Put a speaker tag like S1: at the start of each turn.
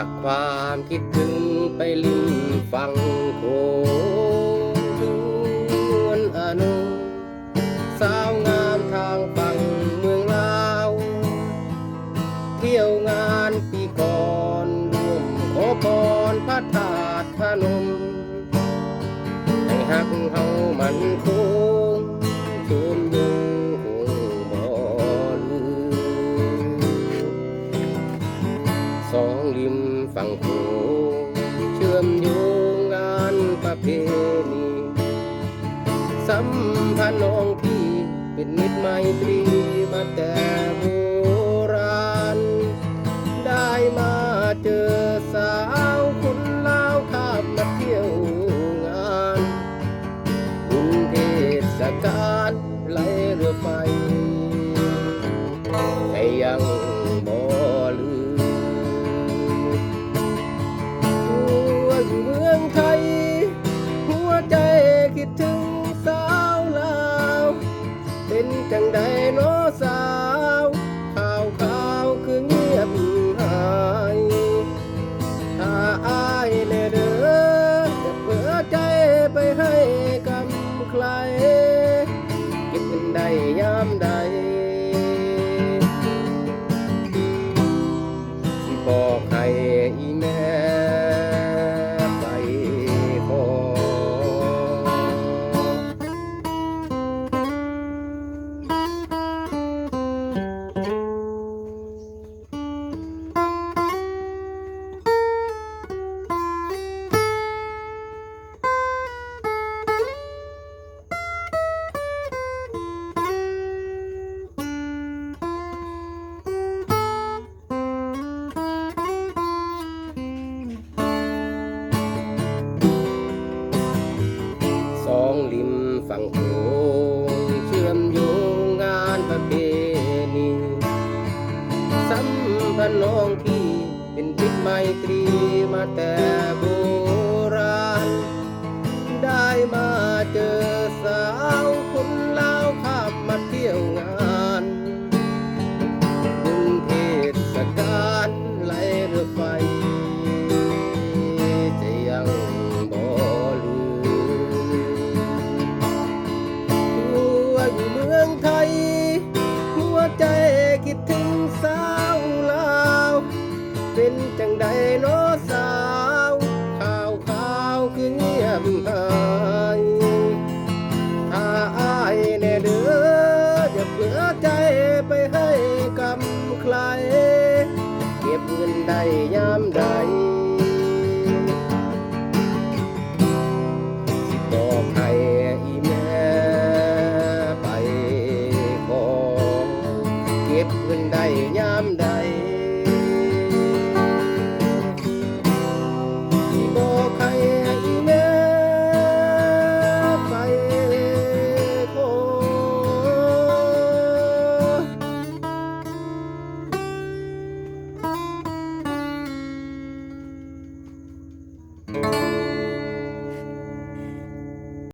S1: ากความคิดถึงไปลิมฟังโขงถึงนวลอนุสาวงามทางฝั่งเมืองลาว เที่ยวงานปีก่อนร่วมขอพรพระธาตุพนมให้หักเฮามันคู มโยงงานประเพณีสัมพันธ์น้องพี่เป็นมิตรไมตรีมาแต่โบราณ ได้มาเจอสาวคนลาวข้ามมาเที่ยวงานบุญเทศกาลไหลเรือไฟแต่ยัง นน้องพี่เป็นพิษไมตรีมาแต่โบราณ ได้มาเจอ จังใดโน้อสาว ข่าวข่าวคือเงียบหายถ้าอายแน่เด้ออย่าเผื่อใจไปให้กำใคร เก็บเงินได้ยามใด